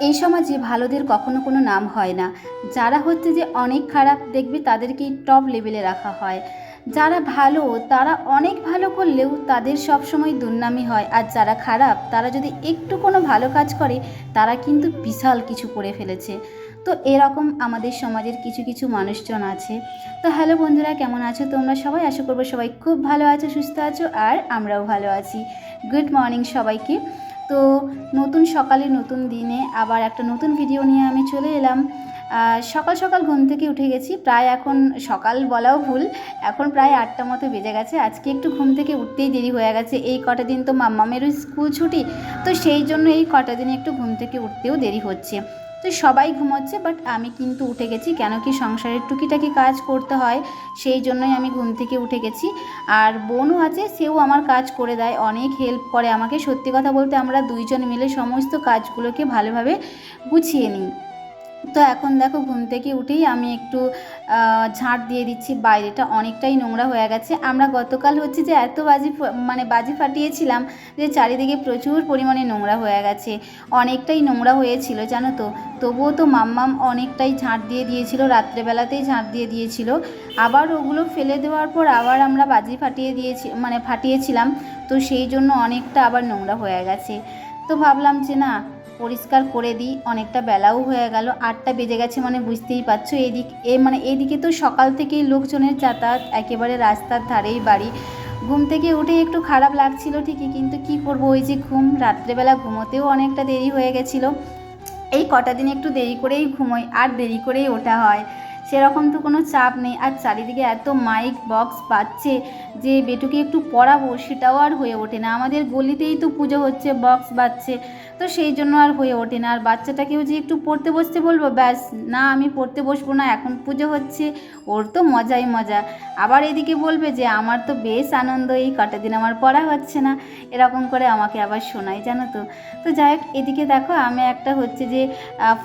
এই সমাজে ভালোদের কখনো কোনো নাম হয় না। যারা হচ্ছে যে অনেক খারাপ, দেখবে তাদেরকেই টপ লেভেলে রাখা হয়। যারা ভালো, তারা অনেক ভালো করলেও তাদের সবসময় দুর্নামি হয়। আর যারা খারাপ, তারা যদি একটু কোনো ভালো কাজ করে, তারা কিন্তু বিশাল কিছু করে ফেলেছে। তো এরকম আমাদের সমাজের কিছু কিছু মানুষজন আছে। তো হ্যালো বন্ধুরা, কেমন আছো তোমরা সবাই? আশা করব সবাই খুব ভালো আছো, সুস্থ আছো, আর আমরাও ভালো আছি। গুড মর্নিং সবাইকে। তো নতুন সকালে, নতুন দিনে আবার একটা নতুন ভিডিও নিয়ে আমি চলে এলাম। সকাল সকাল ঘুম থেকে উঠে গেছি। প্রায় এখন সকাল বলাও ভুল, এখন প্রায় আটটা মতো বেজে গেছে। আজকে একটু ঘুম থেকে উঠতেই দেরি হয়ে গেছে। এই কটা দিন তো মাম্মামেরও স্কুল ছুটি, তো সেই জন্য এই কটা দিনে একটু ঘুম থেকে উঠতেও দেরি হচ্ছে। তো সবাই ঘুমোচ্ছে বাট আমি কিন্তু উঠে গেছি। কেন কি সংসারের টুকিটাকি কাজ করতে হয়, সেই জন্যই আমি ঘুম থেকে উঠে গেছি। আর বোনও আছে, সেও আমার কাজ করে দেয়, অনেক হেল্প করে আমাকে। সত্যি কথা বলতে আমরা দুইজন মিলে সমস্ত কাজগুলোকে ভালোভাবে গুছিয়ে নিই। তো এখন দেখো ঘুম থেকে উঠেই আমি একটু ঝাঁট দিয়ে দিচ্ছি, বাইরেটা অনেকটাই নোংরা হয়ে গেছে। আমরা গতকাল হচ্ছে যে এত বাজি মানে বাজি ফাটিয়েছিলাম যে চারিদিকে প্রচুর পরিমাণে নোংরা হয়ে গেছে। অনেকটাই নোংরা হয়েছিল, জানো তো? তবুও তো মাম্মাম অনেকটাই ঝাঁট দিয়ে দিয়েছিল, রাত্রেবেলাতেই ঝাঁট দিয়ে দিয়েছিল। আবার ওগুলো ফেলে দেওয়ার পর আবার আমরা বাজি ফাটিয়ে দিয়েছি মানে ফাটিয়েছিলাম। তো সেই জন্য অনেকটা আবার নোংরা হয়ে গেছে। তো ভাবলাম যে না পরিষ্কার করে দিই, অনেকটা বেলাও হয়ে গেল, আটটা বেজে গেছে মানে বুঝতেই পারছ এদিক, এ মানে এদিকে তো সকাল থেকেই লোকজনের যাতায়াত, একেবারে রাস্তার ধারেই বাড়ি। ঘুম থেকে উঠে একটু খারাপ লাগছিল ঠিকই, কিন্তু কি করব, ওই যে ঘুম, রাত্রেবেলা ঘুমোতেও অনেকটা দেরি হয়ে গেছিল। এই কটা দিন একটু দেরি করেই ঘুমোই, আর দেরি করেই ওঠা হয়। সেরকম তো কোনো চাপ নেই, আর চারিদিকে এত মাইক বক্স বাজছে যে বেটুকে একটু পড়াবো, সেটাও আর হয়ে ওঠে না। আমাদের গলিতেই তো পুজো হচ্ছে বক্স বাজছে। তো সেই জন্য আর হয়ে ওঠে না। আর বাচ্চাটাকেও যে একটু পড়তে বসতে বলব, ব্যাস, না, আমি পড়তে বসবো না, এখন পুজো হচ্ছে, ওর তো মজাই মজা। আবার এদিকে বলবে যে, আমার তো বেশ আনন্দ, এই কটা দিন আমার পড়া হচ্ছে না। এরকম করে আমাকে আবার শোনায়, জানো তো। তো যাই হোক, এদিকে দেখো, আমি একটা হচ্ছে যে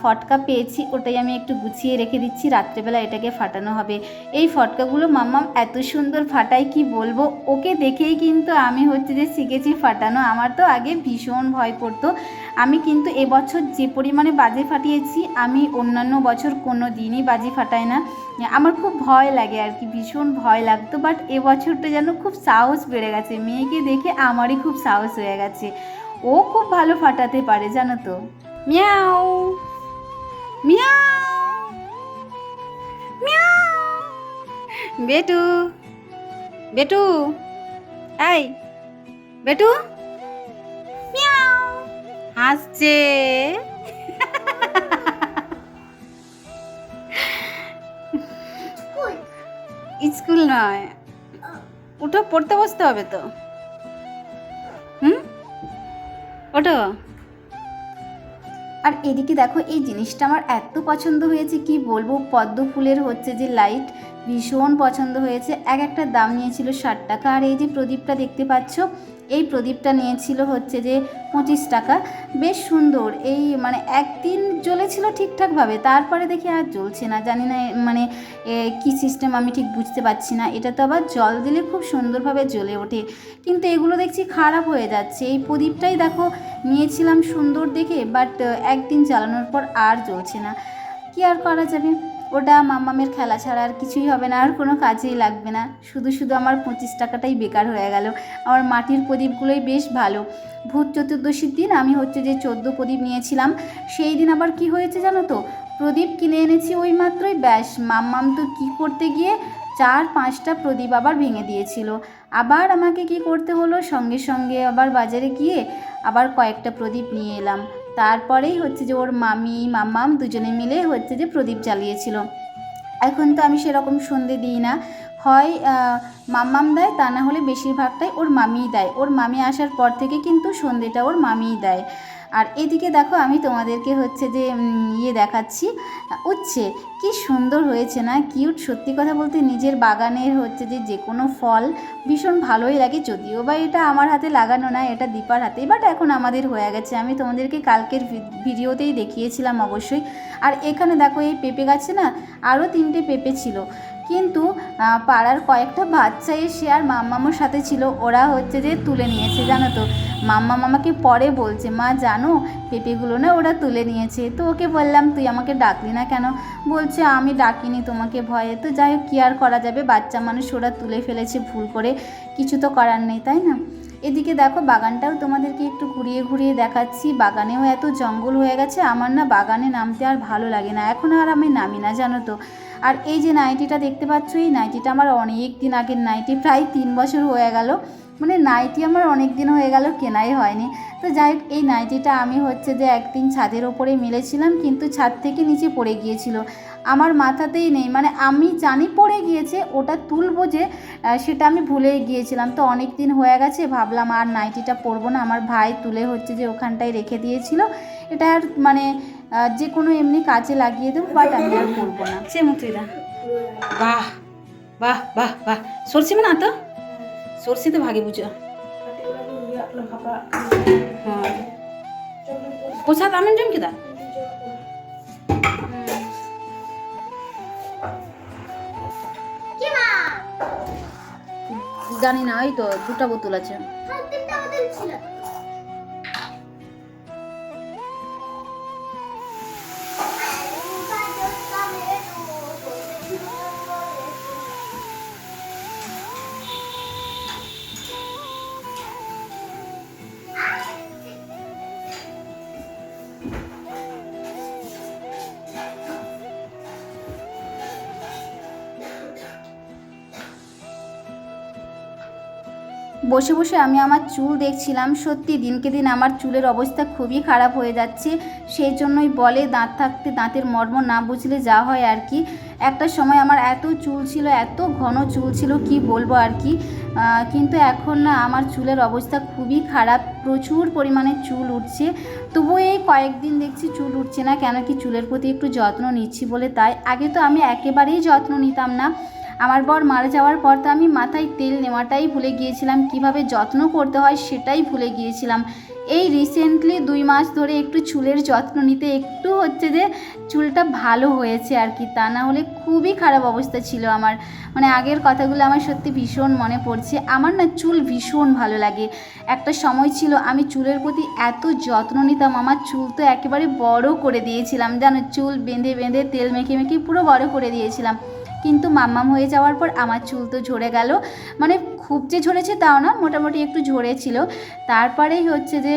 ফটকা পেয়েছি, ওটাই আমি একটু গুছিয়ে রেখে দিচ্ছি, রাত্রেবেলা এটাকে ফাটানো হবে। এই ফটকাগুলো মাম্মাম এত সুন্দর ফাটায়, কি বলব? ওকে দেখেই কিন্তু আমি হচ্ছে যে শিখেছি ফাটানো। আমার তো আগে ভীষণ ভয় করতো আমি কিন্তু এবছর যে পরিমাণে বাজি ফাটিয়েছি, আমি অন্যান্য বছর কোনো দিনই বাজি ফাটাই না। আমার খুব ভয় লাগে আর কি, ভীষণ ভয় লাগতো বাট এবছরটা যেন খুব সাহস বেড়ে গেছে। মেয়েকে দেখে আমারই খুব সাহস হয়ে গেছে। ও খুব ভালো ফাটাতে পারে, জানো তো। মিয়াও! মিয়াও! বেটু! বেটু! এই, বেটু! হাসছে স্কুল নয়। উঠো পড়তে বসতে হবে তো। হুম? ওঠো। আর এদিকে দেখো এই জিনিসটা আমার এত পছন্দ হয়েছে কি বলব? পদ্ম ফুলের হচ্ছে যে লাইট ভীষণ পছন্দ হয়েছে। এক একটা দাম নিয়েছিল ষাট টাকা। আর এই যে প্রদীপটা দেখতে পাচ্ছ, এই প্রদীপটা নিয়েছিল হচ্ছে যে পঁচিশ টাকা। বেশ সুন্দর। এই মানে একদিন জ্বলেছিল ঠিকঠাকভাবে, তারপরে দেখি আর জ্বলছে না। জানি না মানে কি সিস্টেম আমি ঠিক বুঝতে পারছি না। এটা তো আবার জল দিলে খুব সুন্দরভাবে জ্বলে ওঠে। কিন্তু এগুলো দেখছি খারাপ হয়ে যাচ্ছে। এই প্রদীপটাই দেখো, নিয়েছিলাম সুন্দর দেখে বাট একদিন চালানোর পর আর জ্বলছে না। কি আর করা যাবে? ওটা মাম্মামের খেলা ছাড়া আর কিছুই হবে না, আর কোনো কাজেই লাগবে না। শুধু শুধু আমার পঁচিশ টাকাটাই বেকার হয়ে গেল। আমার মাটির প্রদীপগুলোই বেশ ভালো। ভূত চতুর্দশীর দিন আমি হচ্ছে যে চোদ্দ প্রদীপ নিয়েছিলাম, সেই দিন আবার কি হয়েছে জানো তো? প্রদীপ কিনে এনেছি ওই মাত্রই, ব্যাস। মাম্মাম তো কী করতে গিয়ে চার পাঁচটা প্রদীপ আবার ভেঙে দিয়েছিল। আবার আমাকে কি করতে হলো? সঙ্গে সঙ্গে আবার বাজারে গিয়ে আবার কয়েকটা প্রদীপ নিয়ে এলাম। তারপরেই হচ্ছে যে ওর মামি, মাম্মাম দুজনে মিলে হচ্ছে যে প্রদীপ জ্বালিয়েছিল। এখন তো আমি সেরকম সন্ধে দিই না। হয় মাম্মাম দেয়, তা না হলে বেশিরভাগটাই ওর মামিই দেয়। ওর মামি আসার পর থেকে কিন্তু সন্ধেটা ওর মামিই দেয়। আর এদিকে দেখো আমি তোমাদেরকে হচ্ছে যে ইয়ে দেখাচ্ছি। উচ্ছে, কি সুন্দর হয়েছে না? কিউট, সত্যি কথা বলতে নিজের বাগানের হচ্ছে যে যে কোনো ফল ভীষণ ভালোই লাগে। যদিও বা এটা আমার হাতে লাগানো না, এটা দীপার হাতেই বাট এখন আমাদের হয়ে গেছে। আমি তোমাদেরকে কালকের ভিডিওতেই দেখিয়েছিলাম অবশ্যই। আর এখানে দেখো এই পেঁপে গাছে না, আরও তিনটে পেঁপে ছিল। কিন্তু পাড়ার কয়েকটা বাচ্চা এসে আর মাম্মামোর সাথে ছিল। ওরা হচ্ছে যে তুলে নিয়েছে, জানো তো? মাম্মা মামাকে পরে বলছে, মা, জানো, পেঁপেগুলো না ওরা তুলে নিয়েছে। তো ওকে বললাম, তুই আমাকে ডাকলি না কেন? বলছে, আমি ডাকিনি তোমাকে ভয়ে। তো যাই হোক, কী আর করা যাবে? বাচ্চা মানুষ ওরা তুলে ফেলেছে ভুল করে। কিছু তো করার নেই, তাই না? এদিকে দেখো, বাগানটাও তোমাদেরকে একটু ঘুরিয়ে ঘুরিয়ে দেখাচ্ছি। বাগানেও এত জঙ্গল হয়ে গেছে, আমার না বাগানে নামতে আর ভালো লাগে না। এখন আর আমি নামি না, জানো তো। আর এই যে নাইটিটা দেখতে পাচ্ছ, এই নাইটিটা আমার অনেক দিন আগের নাইটি, প্রায় তিন বছর হয়ে গেল। মানে নাইটি আমার অনেক দিন হয়ে গেল, কেনাই হয়নি। তো যাই হোক, এই নাইটিটা আমি হচ্ছে যে একদিন ছাদের ওপরে মিলেছিলাম, কিন্তু ছাদ থেকে নিচে পড়ে গিয়েছিল। আমার মাথাতেই নেই মানে আমি জানি পড়ে গিয়েছে, ওটা তুলবো যে সেটা আমি ভুলে গিয়েছিলাম। তো অনেক দিন হয়ে গেছে, ভাবলাম আর নাইটিটা পরবো না, আমার ভাই তুলে হচ্ছে যে ওখানটায় রেখে দিয়েছিল। এটা আর মানে যে কোনো এমনি কাজে লাগিয়ে দেবো বাট আমি আর পরবো না। সে মুতুইদা বাহ বাহ বাহ বাহ। সরষে মানে আতো সরষে তো ভাগে বুঝো। হ্যাঁ। পোষাত আমি জম কেদা জানি না ওই তো দুটা বোতল আছে। বসে বসে আমি আমার চুল দেখছিলাম। সত্যি দিনকে দিন আমার চুলের অবস্থা খুবই খারাপ হয়ে যাচ্ছে। সেই জন্যই বলে দাঁত থাকতে দাঁতের মর্ম না বুঝলে যা হয় আর কি। একটা সময় আমার এত চুল ছিল, এত ঘন চুল ছিল, কি বলব আর কি। কিন্তু এখন না আমার চুলের অবস্থা খুবই খারাপ। প্রচুর পরিমাণে চুল উঠছে। তবুও এই কয়েকদিন দেখছি চুল উঠছে না। কেন কি চুলের প্রতি একটু যত্ন নিচ্ছি বলে তাই। আগে তো আমি একেবারেই যত্ন নিতাম না। আমার বর মারা যাওয়ার পর তো আমি মাথায় তেল নেওয়াটাই ভুলে গিয়েছিলাম, কীভাবে যত্ন করতে হয় সেটাই ভুলে গিয়েছিলাম। এই রিসেন্টলি দুই মাস ধরে একটু চুলের যত্ন নিতে একটু হচ্ছে যে চুলটা ভালো হয়েছে আর কি, তা না হলে খুবই খারাপ অবস্থা ছিল আমার। মানে আগের কথাগুলো আমার সত্যি ভীষণ মনে পড়ছে। আমার না চুল ভীষণ ভালো লাগে। একটা সময় ছিল আমি চুলের প্রতি এত যত্ন নিতাম, আমার চুল তো একেবারে বড় করে দিয়েছিলাম জানো চুল বেঁধে বেঁধে তেল মেখে মেখে পুরো বড় করে দিয়েছিলাম। কিন্তু মাম্মাম হয়ে যাওয়ার পর আমার চুল তো ঝরে গেল। মানে খুব যে ঝরেছে তাও না, মোটামুটি একটু ঝরেছিল। তারপরেই হচ্ছে যে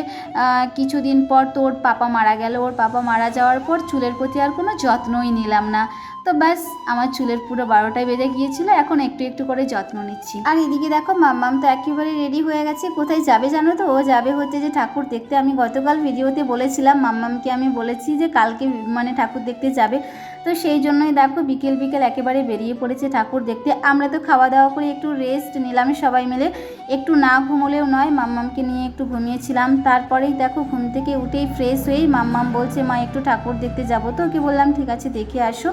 কিছুদিন পর তোর পাপা মারা গেল। ওর পাপা মারা যাওয়ার পর চুলের প্রতি আর কোনো যত্নই নিলাম না। তো ব্যাস, আমার চুলের পুরো বারোটায় বেজে গিয়েছিল, এখন একটু একটু করে যত্ন নিচ্ছি। আর এদিকে দেখো, মাম্মাম তো একেবারে রেডি হয়ে গেছে। কোথায় যাবে জানো তো? ও যাবে হচ্ছে যে ঠাকুর দেখতে। আমি গতকাল ভিডিওতে বলেছিলাম, মাম্মামকে আমি বলেছি যে কালকে মানে ঠাকুর দেখতে যাবে। তো সেই জন্যই দেখো বিকেল বিকেল একেবারে বেরিয়ে পড়েছে ঠাকুর দেখতে। আমরা তো খাওয়া দাওয়া করে একটু রেস্ট নিলাম সবাই মিলে। একটু না ঘুমোলেও নয়, মাম্মামকে নিয়ে একটু ঘুমিয়েছিলাম। তারপরেই দেখো ঘুম থেকে উঠেই ফ্রেশ হয়েই মাম্মাম বলছে, মা, একটু ঠাকুর দেখতে যাব তো? ওকে বললাম, ঠিক আছে, দেখে আসো।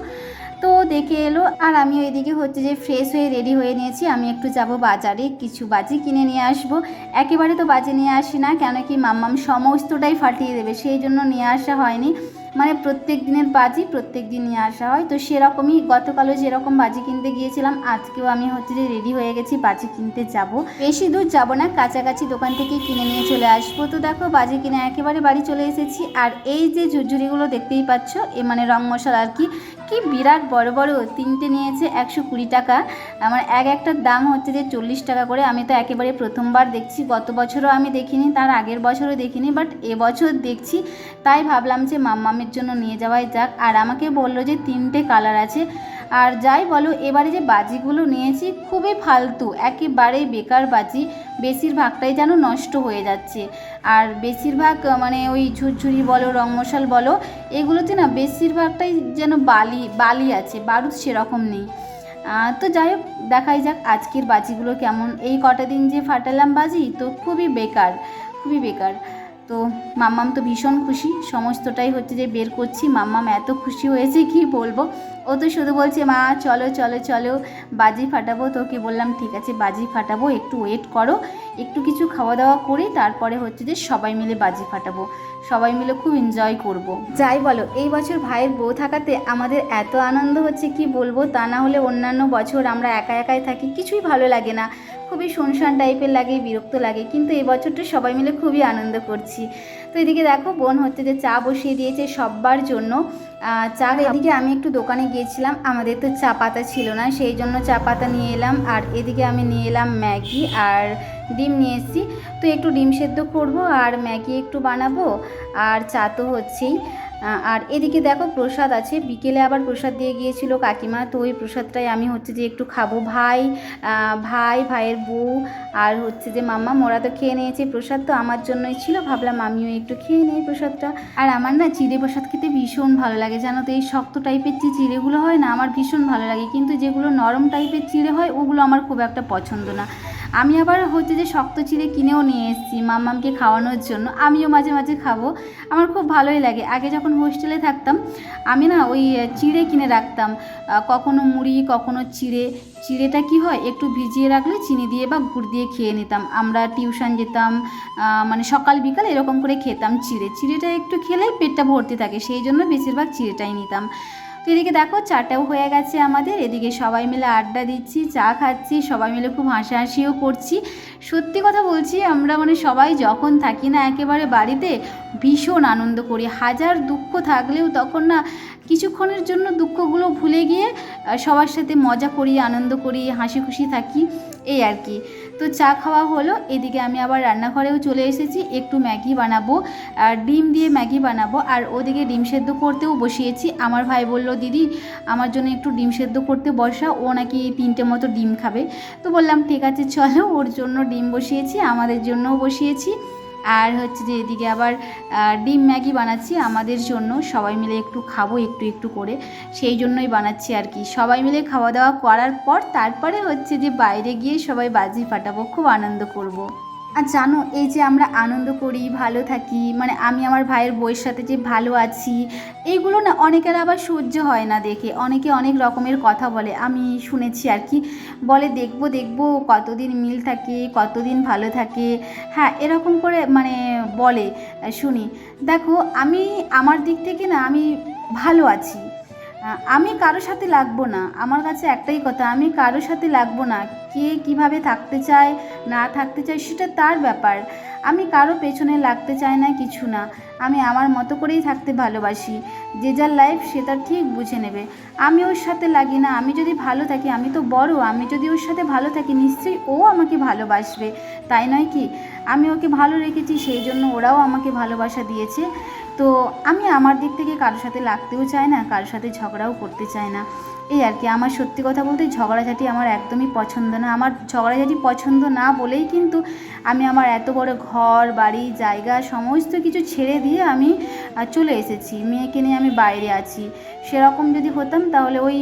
তো দেখে এলো, আর আমি ওইদিকে হচ্ছে যে ফ্রেশ হয়ে রেডি হয়ে নিয়েছি। আমি একটু যাব বাজারে, কিছু বাজি কিনে নিয়ে আসব। একেবারে তো বাজে নিয়ে আসি না, কেন কি মাম্মাম সমস্তটাই ফাটিয়ে দেবে, সেই জন্য নিয়ে আসা হয়নি। মানে প্রত্যেক দিনের বাজি প্রত্যেক দিন নিয়ে আসা হয়। তো সেরকমই গতকালও যেরকম বাজি কিনতে গিয়েছিলাম, আজকেও আমি হচ্ছে যে রেডি হয়ে গেছি, বাজি কিনতে যাব। বেশি দূর যাব না, কাছাকাছি দোকান থেকে কিনে নিয়ে চলে আসব। তো দেখো, বাজি কিনে একেবারে বাড়ি চলে এসেছি। আর এই যে ঝুরঝুরিগুলো দেখতেই পাচ্ছ, এ মানে রং মশলা আর কি কি বিরাট বড় বড় তিনটে নিয়েছে একশো কুড়ি টাকা। আমার এক একটার দাম হচ্ছে যে চল্লিশ টাকা করে। আমি তো একেবারে প্রথমবার দেখছি। গত বছরও আমি দেখিনি, তার আগের বছরও দেখিনি বাট এবছর দেখছি। তাই ভাবলাম যে মাম্মামের জন্য নিয়ে যাওয়াই যাক। আর আমাকে বলল যে তিনটে কালার আছে। আর যাই বলো, এবারে যে বাজিগুলো নিয়েছি খুবই ফালতু, একেবারেই বেকার বাজি। বেশিরভাগটাই যেন নষ্ট হয়ে যাচ্ছে। আর বেশিরভাগ মানে ওই ঝুরঝুরি বলো রং মশাল বলো, এগুলোতে না বেশিরভাগটাই যেন বালি বালি আছে, বারুদ সেরকম নেই। তো যাই হোক, দেখাই যাক আজকের বাজিগুলো কেমন। এই কটা দিন যে ফাটালাম বাজি, তো খুবই বেকার খুবই বেকার। তো মাম্মাম তো ভীষণ খুশি। সমস্তটাই হচ্ছে যে বের করছি। মাম্মাম এত খুশি হয়েছে, কি বলব? ও তো শুধু বলছে, মা, চলো চলো চলো, বাজি ফাটাবো। তোকে বললাম, ঠিক আছে, বাজি ফাটাবো, একটু ওয়েট করো, একটু কিছু খাওয়া দাওয়া করি তারপরে হচ্ছে যে সবাই মিলে বাজি ফাটাবো। সবাই মিলে খুব এনজয় করব। যাই বলো এই বছর ভাইয়ের বউ থাকাতে আমাদের এত আনন্দ হচ্ছে কি বলব? তা না হলে অন্যান্য বছর আমরা একা একাই থাকি কিছুই ভালো লাগে না। খুবই শুনশান টাইপের লাগে বিরক্ত লাগে কিন্তু এই বছরটা সবাই মিলে খুবই আনন্দ করছি। তো এদিকে দেখো বোন হচ্ছে যে চা বসিয়ে দিয়েছে সব্বার জন্য। চা এদিকে আমি একটু দোকানে গিয়েছিলাম আমাদের তো চা পাতা ছিল না সেই জন্য চা পাতা নিয়ে এলাম আর এদিকে আমি নিয়ে এলাম ম্যাগি আর ডিম নিয়ে এসেছি। তো একটু ডিম সেদ্ধ করব আর ম্যাগি একটু বানাবো। আর চা তো হচ্ছেই। আর এদিকে দেখো প্রসাদ আছে। বিকেলে আবার প্রসাদ দিয়ে গিয়েছিল কাকিমা। তো ওই প্রসাদটাই আমি হচ্ছে যে একটু খাব। ভাই ভাই, ভাইয়ের বউ আর হচ্ছে যে মাম্মা, মোরা তো খেয়ে নিয়েছে প্রসাদ। তো আমার জন্যই ছিল। ভাবলাম আমিও একটু খেয়ে নেই প্রসাদটা। আর আমার না চিড়ে প্রসাদ খেতে ভীষণ ভালো লাগে। জানো তো এই শক্ত টাইপের যে চিড়েগুলো হয় না, আমার ভীষণ ভালো লাগে। কিন্তু যেগুলো নরম টাইপের চিড়ে হয়, ওগুলো আমার খুব একটা পছন্দ না। আমি আবার হচ্ছে যে শক্ত চিড়ে কিনেও নিয়ে এসেছি মাম্মামকে খাওয়ানোর জন্য। আমিও মাঝে মাঝে খাব। আমার খুব ভালোই লাগে। আগে যখন হোস্টেলে থাকতাম, আমি না ওই চিড়ে কিনে রাখতাম। কখনো মুড়ি, কখনো চিড়ে। চিড়েটা কি হয়? একটু ভিজিয়ে রাখলে চিনি দিয়ে বা গুড় দিয়ে খেয়ে নিতাম। আমরা টিউশন যেতাম মানে সকাল, বিকাল এরকম করে খেতাম চিড়ে। চিড়েটা একটু খেলেই পেটটা ভর্তি থাকে, সেই জন্য বেশিরভাগ চিড়েটাই নিতাম। তো এদিকে দেখো, চাটাও হয়ে গেছে আমাদের। এদিকে সবাই মিলে আড্ডা দিচ্ছি, চা খাচ্ছি, সবাই মিলে খুব হাসাহাসিও করছি। সত্যি কথা বলছি, আমরা মানে সবাই যখন থাকি না একেবারে বাড়িতে, ভীষণ আনন্দ করি। হাজার দুঃখ থাকলেও তখন না কিছুক্ষণের জন্য দুঃখগুলো ভুলে গিয়ে সবার সাথে মজা করি, আনন্দ করি, হাসি খুশি থাকি। এই আর কি। তো চা খাওয়া হলো, এদিকে আমি আবার রান্নাঘরেও চলে এসেছি, একটু ম্যাগি বানাবো, আর ডিম দিয়ে ম্যাগি বানাবো, আর ওদিকে ডিম সেদ্ধ করতেও বসিয়েছি। আমার ভাই বলল, দিদি, আমার জন্য একটু ডিম সেদ্ধ করতে বসা, ও নাকি তিনটে মতো ডিম খাবে। তো বললাম, ঠিক আছে, চলো, ওর জন্য ডিম বসিয়েছি, আমাদের জন্যও বসিয়েছি। আর হচ্ছে যে এদিকে আবার ডিম ম্যাগি বানাচ্ছি। আমাদের জন্য সবাই মিলে একটু খাব, একটু একটু করে। সেই জন্যই বানাচ্ছি আর কি। সবাই মিলে খাওয়া দাওয়া করার পর তারপরে হচ্ছে যে বাইরে গিয়ে সবাই বাজি ফাটাবো, খুব আনন্দ করব। আর জানো, এই যে আমরা আনন্দ করি, ভালো থাকি মানে আমি আমার ভাইয়ের বইয়ের সাথে যে ভালো আছি এইগুলো না অনেকের আবার সহ্য হয় না দেখে। অনেকে অনেক রকমের কথা বলে। আমি শুনেছি আর কি, বলে দেখব দেখব কতদিন মিল থাকে, কতদিন ভালো থাকে। হ্যাঁ এরকম করে মানে বলে, শুনি। দেখো, আমি আমার দিক থেকে না আমি ভালো আছি। আমি কারোর সাথে লাগবো না। আমার কাছে একটাই কথা, আমি কারোর সাথে লাগবো না। কে কীভাবে থাকতে চায়, না থাকতে চায়, সেটা তার ব্যাপার। আমি কারও পেছনে লাগতে চাই না কিছু না। আমি আমার মতো করেই থাকতে ভালোবাসি। যে যার লাইফ সে তার ঠিক বুঝে নেবে। আমি ওর সাথে লাগি না। আমি যদি ভালো থাকি, আমি তো বড়। আমি যদি ওর সাথে ভালো থাকি, নিশ্চয়ই ও আমাকে ভালোবাসবে। তাই নয় কি? আমি ওকে ভালো রেখেছি, সেই জন্য ওরাও আমাকে ভালোবাসা দিয়েছে। তো আমি আমার দিক থেকে কারোর সাথে লাগতেও চাই না, কারোর সাথে ঝগড়াও করতে চাই না। এই আর কি, আমার সত্যি কথা বলতে ঝগড়াঝাটি আমার একদমই পছন্দ না। আমার ঝগড়াঝাটি পছন্দ না বলেই কিন্তু আমি আমার এত বড় ঘর, বাড়ি, জায়গা সমস্ত কিছু ছেড়ে দিয়ে আমি চলে এসেছি। মেয়েকে নিয়ে আমি বাইরে আছি। সেরকম যদি হতাম তাহলে ওই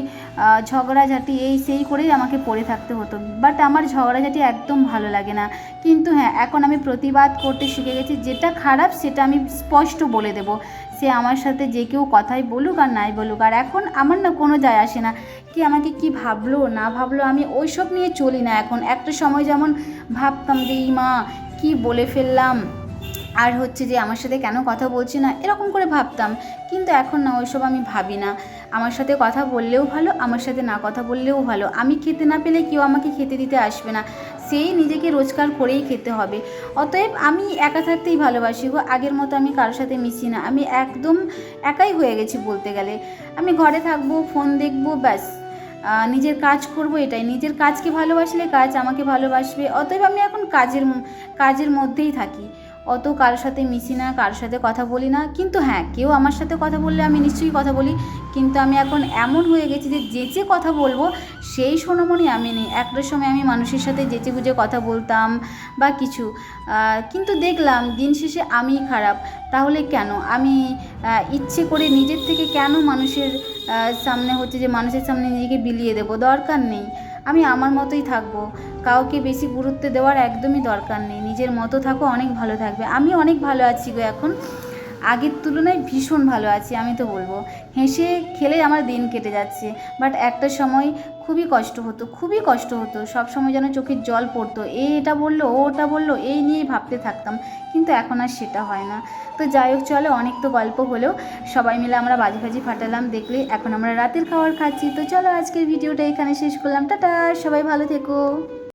ঝগড়াঝাটি এই সেই করেই আমাকে পড়ে থাকতে হতো। বাট আমার ঝগড়াঝাটি একদম ভালো লাগে না। কিন্তু হ্যাঁ এখন আমি প্রতিবাদ করতে শিখে গেছি, যেটা খারাপ সেটা আমি স্পষ্ট বলে দেবো। সে আমার সাথে যে কেউ কথাই বলুক আর নাই বলুক, আর এখন আমার না কোনো যায় আসে না। কি আমাকে কি ভাবলো, না ভাবলো, আমি ওইসব নিয়ে চলি না এখন। একটা সময় যেমন ভাবতাম যে এই মা, কি বলে ফেললাম? আর হচ্ছে যে, আমার সাথে কেন কথা বলছে না? এরকম করে ভাবতাম। কিন্তু এখন না, ওইসব আমি ভাবি না। আমার সাথে কথা বললেও ভালো, আমার সাথে না কথা বললেও ভালো। আমি খেতে না পেলে কেউ আমাকে খেতে দিতে আসবে না। সেই নিজেকে রোজগার করেই খেতে হবে। অতএব আমি একা থাকতেই ভালোবাসি গো। আগের মতো আমি কারোর সাথে মিশি না। আমি একদম একাই হয়ে গেছি বলতে গেলে। আমি ঘরে থাকব, ফোন দেখব, ব্যাস। নিজের কাজ করব, এটাই। নিজের কাজকে ভালোবাসলে কাজ আমাকে ভালোবাসবে। অতএব আমি এখন কাজের কাজের মধ্যেই থাকি। অত কারোর সাথে মিশি না কারোর সাথে কথা বলি না। কিন্তু হ্যাঁ কেউ আমার সাথে কথা বললে আমি নিশ্চয়ই কথা বলি। কিন্তু আমি এখন এমন হয়ে গেছি যে যেচে কথা বলব, সেই সোনামণি আমি নেই। একটা সময় আমি মানুষের সাথে যেচে গুজে কথা বলতাম বা কিছু। কিন্তু দেখলাম দিন শেষে আমিই খারাপ। তাহলে কেন? আমি ইচ্ছে করে নিজের থেকে কেন মানুষের সামনে হচ্ছে যে মানুষের সামনে নিজেকে বিলিয়ে দেবো? দরকার নেই। আমি আমার মতোই থাকব। কাউকে বেশি গুরুত্ব দেওয়ার একদমই দরকার নেই। নিজের মতো থাকো, অনেক ভালো থাকবে। আমি অনেক ভালো আছি গো এখন। আগের তুলনায় ভীষণ ভালো আছি, আমি তো বলব। হেসে খেলে আমার দিন কেটে যাচ্ছে বাট একটা সময় খুবই কষ্ট হতো, খুবই কষ্ট হতো, সব সময় যেন চোখের জল পড়তো, এ এটা বলল, ও ওটা বলল, এই নিয়েই ভাবতে থাকতাম, কিন্তু এখন আর সেটা হয় না। তো যাই হোক, চলো অনেক তো গল্প হলেও সবাই মিলে আমরা বাজি ফাজি ফাটালাম, দেখলে এখন আমরা রাতের খাবার খাচ্ছি, তো চলো আজকের ভিডিওটা এখানে শেষ করলাম, টাটা, সবাই ভালো থেকো।